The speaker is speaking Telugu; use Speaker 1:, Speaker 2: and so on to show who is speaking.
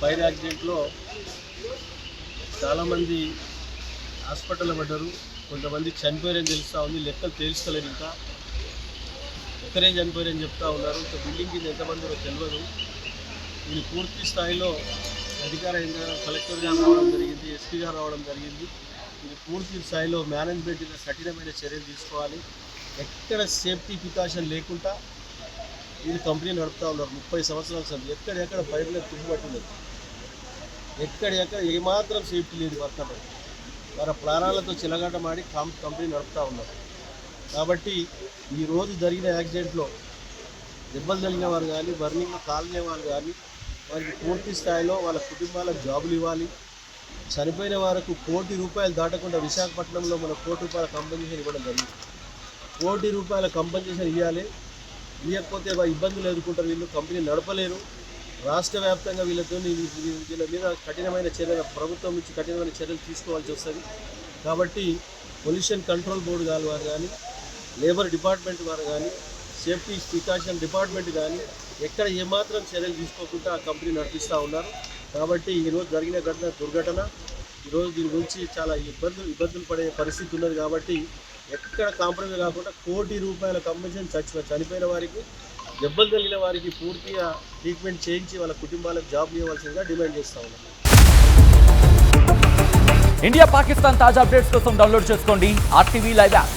Speaker 1: ఫైర్ యాక్సిడెంట్లో చాలామంది హాస్పిటల్లో పడ్డారు. కొంతమంది చనిపోయారని తెలుస్తూ ఉంది. లెక్కలు తేల్చుకోలేదు ఇంకా. ఒక్కరే చనిపోయారని చెప్తా ఉన్నారు. ఇంకా బిల్డింగ్ కింద ఎంతమంది తెలియదు ఇది పూర్తి స్థాయిలో అధికార యంత్రాంగం కలెక్టర్ గారు రావడం జరిగింది ఎస్పీ గారు రావడం జరిగింది. ఇది పూర్తి స్థాయిలో మేనేజ్మెంట్ కఠినమైన చర్యలు తీసుకోవాలి. ఎక్కడ సేఫ్టీ ప్రికాషన్ లేకుండా ఇది కంపెనీ నడుపుతా ఉన్నారు. ముప్పై సంవత్సరాల సంది ఎక్కడెక్కడ పైపులకు తుప్పుపట్టినది ఎక్కడెక్కడ ఏమాత్రం సేఫ్టీ లేదు వర్కర్లు. వారి ప్రాణాలతో చిలగాటమాడి కం కంపెనీ నడుపుతా ఉన్నారు. కాబట్టి ఈరోజు జరిగిన యాక్సిడెంట్లో దెబ్బలు తగిలిన వారు కానీ బర్నింగ్లో కాలనే వాళ్ళు కానీ వారికి పూర్తి స్థాయిలో వాళ్ళ కుటుంబాలకు జాబులు ఇవ్వాలి. చనిపోయిన వారికి కోటి రూపాయలు దాటకుండా విశాఖపట్నంలో మన కోటి రూపాయల కంపెన్సేషన్ ఇవ్వడం జరిగింది. కోటి రూపాయల కంపెన్సేషన్ ఇవ్వాలి ఇవ్వకపోతే ఇబ్బందులు ఎదుర్కొంటారు. వీళ్ళు కంపెనీ నడపలేరు. రాష్ట్ర వ్యాప్తంగా వీళ్ళతో వీళ్ళ మీద కఠినమైన చర్యలు ప్రభుత్వం నుంచి కఠినమైన చర్యలు తీసుకోవాల్సి వస్తుంది. కాబట్టి పొల్యూషన్ కంట్రోల్ బోర్డు గారు వారు కానీ లేబర్ డిపార్ట్మెంట్ వారు కానీ సేఫ్టీ ప్రికాషన్ డిపార్ట్మెంట్ కానీ ఎక్కడ ఏమాత్రం చర్యలు తీసుకోకుండా ఆ కంపెనీ నడిపిస్తూ ఉన్నారు. కాబట్టి ఈరోజు జరిగిన ఘటన దుర్ఘటన ఈరోజు దీని గురించి చాలా ఇబ్బందులు ఇబ్బందులు పడే పరిస్థితి ఉన్నది కాబట్టి ఎక్కడ కాంప్రమైజ్ కాకుండా కోటి రూపాయల కంపెన్సేషన్ చచ్చిన చనిపోయిన వారికి దెబ్బలు తగిలిన వారికి పూర్తిగా ట్రీట్మెంట్ చేయించి వాళ్ళ కుటుంబాలకు జాబ్ ఇవ్వాల్సిందిగా డిమాండ్ చేస్తూ ఉన్నాం.
Speaker 2: ఇండియా పాకిస్తాన్ తాజా అప్డేట్స్ కోసం డౌన్లోడ్ చేసుకోండి ఆర్టీవీ లైవ్ యాప్.